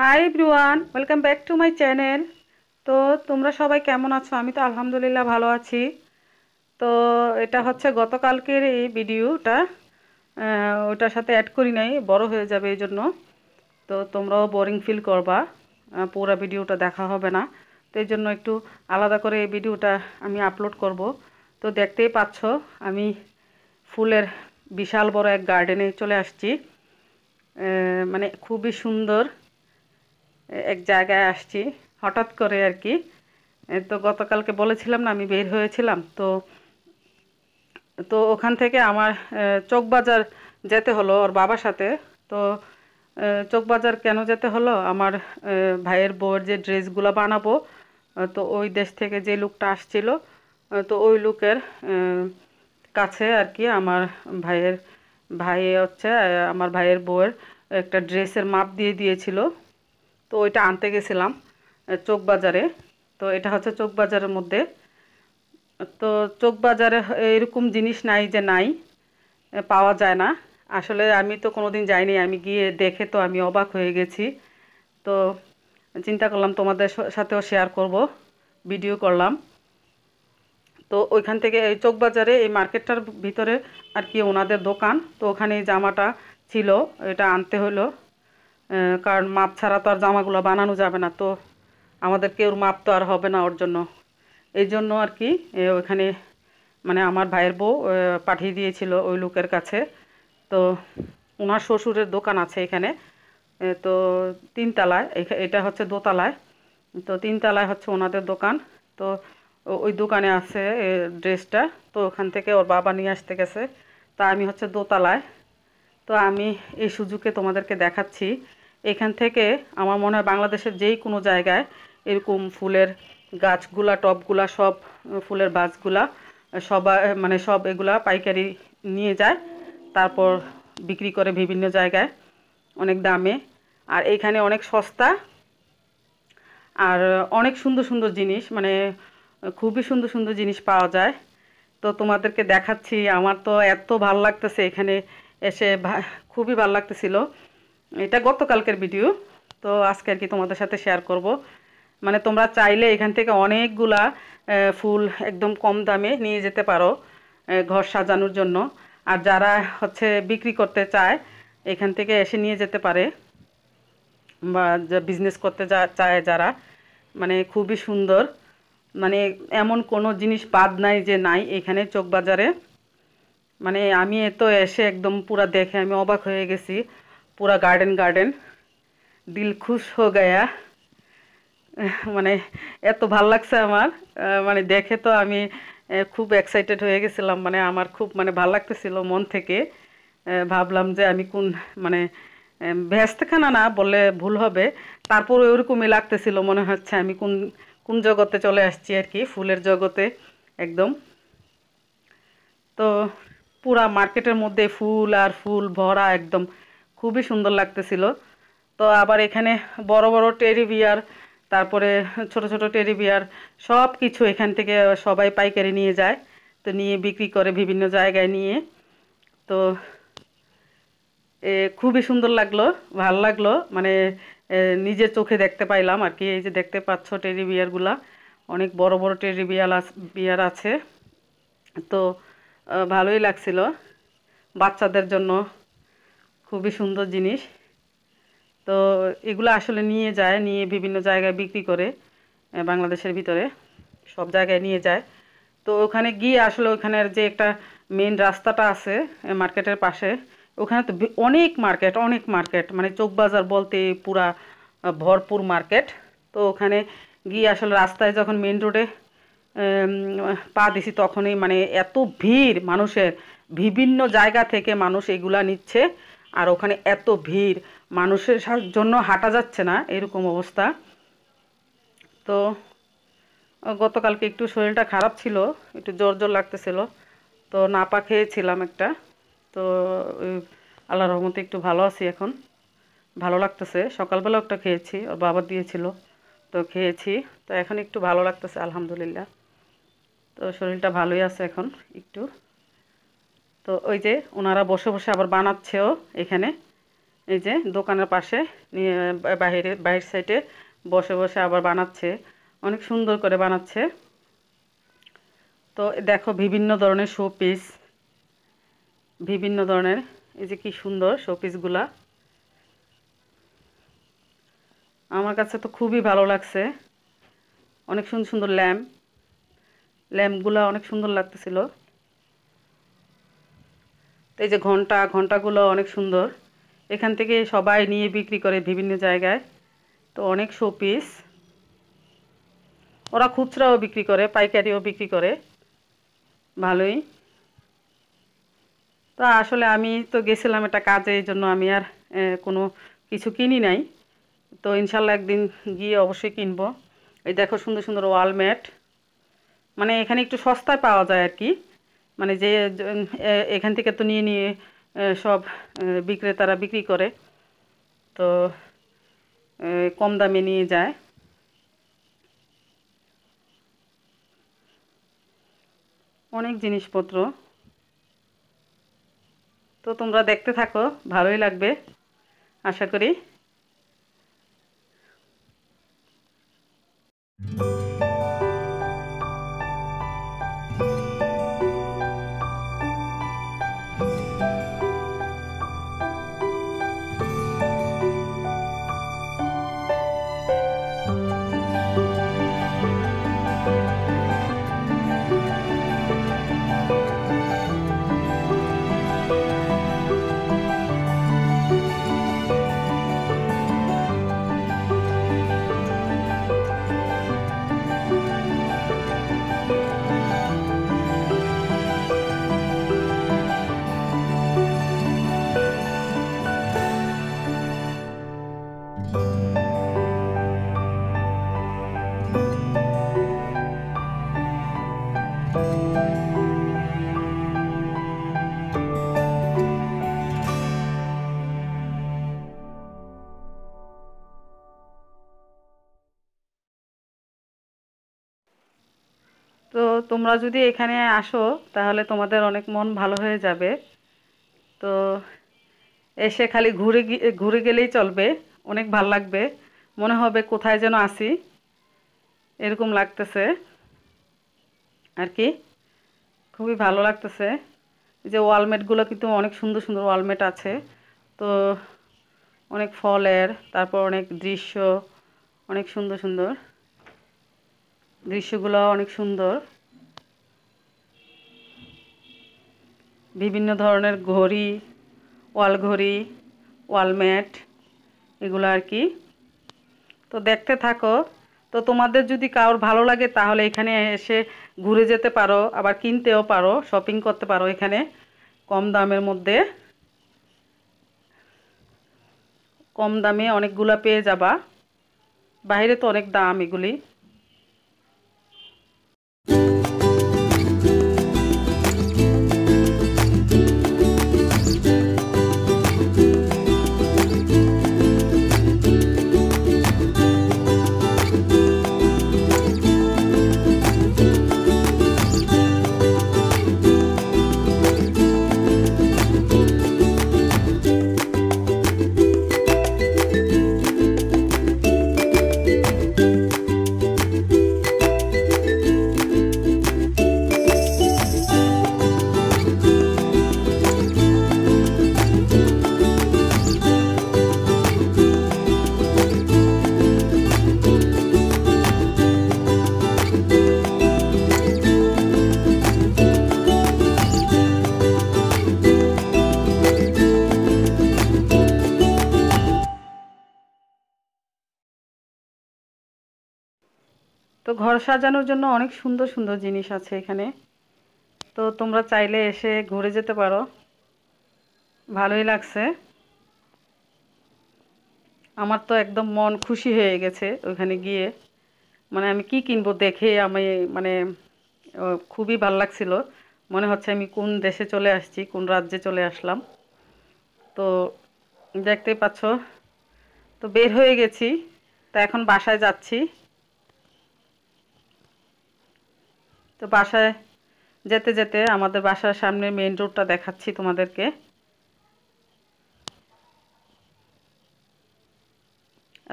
Hi everyone welcome back to my channel তো তোমরা সবাই কেমন আছো? আমি তো আলহামদুলিল্লাহ ভালো আছি। তো এটা হচ্ছে গতকালকের এই ভিডিওটা। ওটার সাথে অ্যাড করি নাই, বড় হয়ে যাবে এই জন্য তো তোমরাও বোরিং ফিল করবা। পুরো ভিডিওটা দেখা হবে না। তো এই জন্য একটু আলাদা করে এই ভিডিওটা আমি আপলোড করব। তো দেখতেই পাচ্ছ, আমি ফুলের বিশাল বড় এক গার্ডেনে চলে আসছি। মানে খুবই সুন্দর। এক জায়গায় আসছি হঠাৎ করে আর কি। তো গতকালকে বলেছিলাম না আমি বের হয়েছিলাম। তো তো ওখান থেকে আমার আহ, চকবাজার যেতে হলো ওর বাবার সাথে। তো আহ, চকবাজার কেন যেতে হলো? আমার ভাইয়ের বউয়ের যে ড্রেসগুলো বানাবো তো ওই দেশ থেকে যে লুকটা আসছিল তো ওই লুকের কাছে আর কি আমার ভাইয়ের ভাই হচ্ছে আমার ভাইয়ের বউয়ের একটা ড্রেসের মাপ দিয়ে দিয়েছিল। তো ওইটা আনতে গেছিলাম আহ, চকবাজারে তো এটা হচ্ছে চোখ চকবাজারের মধ্যে। তো চোখ চকবাজারে এরকম জিনিস নাই যে নাই পাওয়া যায় না। আসলে আমি তো কোনোদিন যাইনি আমি গিয়ে দেখে তো আমি অবাক হয়ে গেছি। তো চিন্তা করলাম তোমাদের সাথেও শেয়ার করব ভিডিও করলাম। তো ওইখান থেকে এই চকবাজারে এই মার্কেটটার ভিতরে আর কি ওনাদের দোকান তো ওখানে জামাটা ছিল এটা আনতে হলো। কারণ মাপ ছাড়া তো আর জামাগুলো বানানো যাবে না তো আমাদের কেউর মাপ তো আর হবে না ওর জন্য। এই জন্য আর কি এ, ওইখানে মানে আমার ভাইয়ের বউ পাঠিয়ে দিয়েছিল ওই লোকের কাছে। তো ওনার শ্বশুরের দোকান আছে এখানে তো তিনতলায় এটা হচ্ছে দোতলায়। তো তিনতলায় হচ্ছে ওনাদের দোকান। তো ওই দোকানে আছে ড্রেসটা। তো ওখান থেকে ওর বাবা নিয়ে আসতে গেছে। তা আমি হচ্ছে দোতলায়। তো আমি এই সুযোগে তোমাদেরকে দেখাচ্ছি। এখান থেকে আমার মনে হয় বাংলাদেশের যেই কোনো জায়গায় এরকম ফুলের গাছগুলা টবগুলা সব ফুলের গাছগুলা সবাই মানে সব এগুলা পাইকারি নিয়ে যায়। তারপর বিক্রি করে বিভিন্ন জায়গায় অনেক দামে। আর এইখানে অনেক সস্তা আর অনেক সুন্দর সুন্দর জিনিস মানে খুবই সুন্দর সুন্দর জিনিস পাওয়া যায়। তো তোমাদেরকে দেখাচ্ছি, আমার তো এত ভালো লাগতেছে এখানে এসে খুবই ভালো লাগতেছিল। এটা গতকালকের ভিডিও তো আজকে আর কি তোমাদের সাথে শেয়ার করব। মানে তোমরা চাইলে এখান থেকে অনেকগুলা ফুল একদম কম দামে নিয়ে যেতে পারো ঘর সাজানোর জন্য। আর যারা হচ্ছে বিক্রি করতে চায়, এখান থেকে এসে নিয়ে যেতে পারে। বা বিজনেস করতে যা, চায় যারা মানে খুবই সুন্দর। মানে এমন কোনো জিনিস বাদ নাই যে নাই এখানে চকবাজারে মানে আমি তো এসে একদম পুরা দেখে আমি অবাক হয়ে গেছি। পুরা গার্ডেন গার্ডেন দিল খুশ হো গয়া মানে এত ভালো লাগছে আমার। মানে দেখে তো আমি খুব এক্সাইটেড হয়ে গেছিলাম। মানে আমার খুব মানে ভালো লাগতেছিল মন থেকে। ভাবলাম যে আমি কোন মানে ভেস্তেখানা না বললে ভুল হবে। তারপর ওরকমই লাগতেছিল মনে হচ্ছে আমি কোন কোন জগতে চলে আসছি আর কি, ফুলের জগতে একদম। তো পুরা মার্কেটের মধ্যে ফুল আর ফুল ভরা একদম। খুবই সুন্দর লাগতেছিল। তো আবার এখানে বড় বড় টেডি বিয়ার, তারপরে ছোট ছোট টেডি বিয়ার সব কিছু এখান থেকে সবাই পাইকারি নিয়ে যায়। তো নিয়ে বিক্রি করে বিভিন্ন জায়গায় নিয়ে। তো এ খুবই সুন্দর লাগল, ভালো লাগল। মানে নিজের চোখে দেখতে পাইলাম আর কি, এই যে দেখতে পাচ্ছ টেডি বিয়ারগুলা অনেক বড় বড় টেডি বিয়ার বিয়ার আছে। তো ভালোই লাগছিল বাচ্চাদের জন্য। খুবই সুন্দর জিনিস। তো এগুলো আসলে নিয়ে যায়, নিয়ে বিভিন্ন জায়গায় বিক্রি করে বাংলাদেশের ভিতরে। সব জায়গায় নিয়ে যায়। তো ওখানে গিয়ে আসলে ওখানের যে একটা মেন রাস্তাটা আছে মার্কেটের পাশে, ওখানে তো অনেক মার্কেট অনেক মার্কেট। মানে চৌকবাজার বলতে পুরা ভরপুর মার্কেট। তো ওখানে গিয়ে আসলে রাস্তায় যখন মেন রোডে পা দিছি তখনই মানে এত ভিড় মানুষের। বিভিন্ন জায়গা থেকে মানুষ এগুলা নিচ্ছে। আর ওখানে এত ভিড়, মানুষের জন্য হাঁটা যাচ্ছে না, এরকম অবস্থা। তো গতকালকে একটু শরীরটা খারাপ ছিল, একটু জ্বর জ্বর লাগতেছিল। তো নাপা খেয়েছিলাম একটা। তো, ওই আল্লাহর রহমতে একটু ভালো আছি এখন। ভালো লাগতেছে। সকালবেলা একটা খেয়েছি, ওর বাবা দিয়েছিল। তো খেয়েছি। তো এখন একটু ভালো লাগতেছে, আলহামদুলিল্লাহ। তো শরীরটা ভালোই আছে এখন, একটু। তো ওই যে ওনারা বসে বসে আবার বানাচ্ছেও এখানে। এই যে দোকানের পাশে বাইরে বাইরের সাইডে বসে বসে আবার বানাচ্ছে। অনেক সুন্দর করে বানাচ্ছে। তো দেখো বিভিন্ন ধরনের শো পিস বিভিন্ন ধরনের, এই যে কি সুন্দর শো পিসগুলা আমার কাছে তো খুবই ভালো লাগছে। অনেক সুন্দর সুন্দর ল্যাম্প, ল্যাম্পগুলো অনেক সুন্দর লাগতেছিল। এই যে ঘণ্টা, ঘন্টাগুলো অনেক সুন্দর। এখান থেকে সবাই নিয়ে বিক্রি করে বিভিন্ন জায়গায়। তো অনেক শোপিস ওরা খুচরাও বিক্রি করে, পাইকারিও বিক্রি করে। ভালোই। তো আসলে আমি তো গেছিলাম একটা কাজে, এই জন্য আমি আর কোনো কিছু কিনি নাই। তো ইনশাল্লাহ একদিন গিয়ে অবশ্যই কিনবো। এই দেখো সুন্দর সুন্দর ওয়ালমেট। মানে এখানে একটু সস্তায় পাওয়া যায় আর কি। মানে যে এখান থেকে তো নিয়ে নিয়ে সব বিক্রেতারা বিক্রি করে। তো কম দামে নিয়ে যায়। অনেক জিনিসপত্র। তো তোমরা দেখতে থাকো, ভালোই লাগবে, আশা করি। তো তোমরা যদি এখানে আসো, তাহলে তোমাদের অনেক মন ভালো হয়ে যাবে। তো এসে খালি ঘুরে ঘুরে গেলেই চলবে। অনেক ভালো লাগবে। মনে হবে কোথায় যেন আসি এরকম লাগতেছে। আর কি? খুবই ভালো লাগতেছে। যে ওয়ালমেটগুলো কিন্তু অনেক সুন্দর সুন্দর ওয়ালমেট আছে। তো অনেক ফলের, তারপর অনেক দৃশ্য, অনেক সুন্দর সুন্দর। দৃশ্যগুলো অনেক সুন্দর। বিভিন্ন ধরনের ঘড়ি, ওয়াল ঘড়ি ওয়ালম্যাট এগুলো আর কি। তো দেখতে থাকো। তো তোমাদের যদি কারোর ভালো লাগে তাহলে এখানে এসে ঘুরে যেতে পারো, আবার কিনতেও পারো শপিং করতে পারো এখানে কম দামের মধ্যে। কম দামে অনেকগুলো পেয়ে যাবা। বাইরে তো অনেক দাম এগুলি। তো ঘর সাজানোর জন্য অনেক সুন্দর সুন্দর জিনিস আছে এখানে। তো তোমরা চাইলে এসে ঘুরে যেতে পারো। ভালোই লাগছে। আমার তো একদম মন খুশি হয়ে গেছে ওইখানে গিয়ে। মানে আমি কি কিনবো দেখে আমি মানে খুবই ভালো লাগছিল। মনে হচ্ছে আমি কোন দেশে চলে আসছি, কোন রাজ্যে চলে আসলাম। তো দেখতেই পাচ্ছ। তো বের হয়ে গেছি। তা এখন বাসায় যাচ্ছি। তো বাসায় যেতে যেতে আমাদের বাসার সামনে মেন রোডটা দেখাচ্ছি তোমাদেরকে।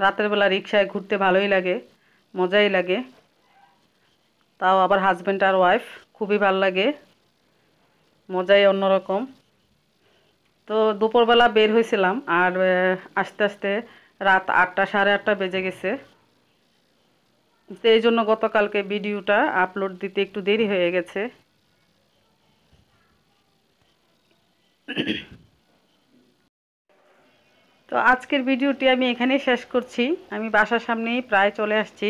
রাতের বেলা রিক্সায় ঘুরতে ভালোই লাগে, মজাই লাগে। তাও আবার হাজব্যান্ড আর ওয়াইফ খুবই ভালো লাগে, মজাই অন্যরকম। তো দুপুরবেলা বের হয়েছিলাম আর আস্তে আস্তে রাত আটটা, সাড়ে আটটা বেজে গেছে। তো এই জন্য গতকালকে ভিডিওটা আপলোড দিতে একটু দেরি হয়ে গেছে। তো আজকের ভিডিওটি আমি এখানেই শেষ করছি। আমি বাসার সামনেই প্রায় চলে আসছি।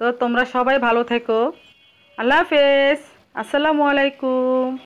তো তোমরা সবাই ভালো থেকো। আল্লাহ হাফেজ। আসসালামু আলাইকুম।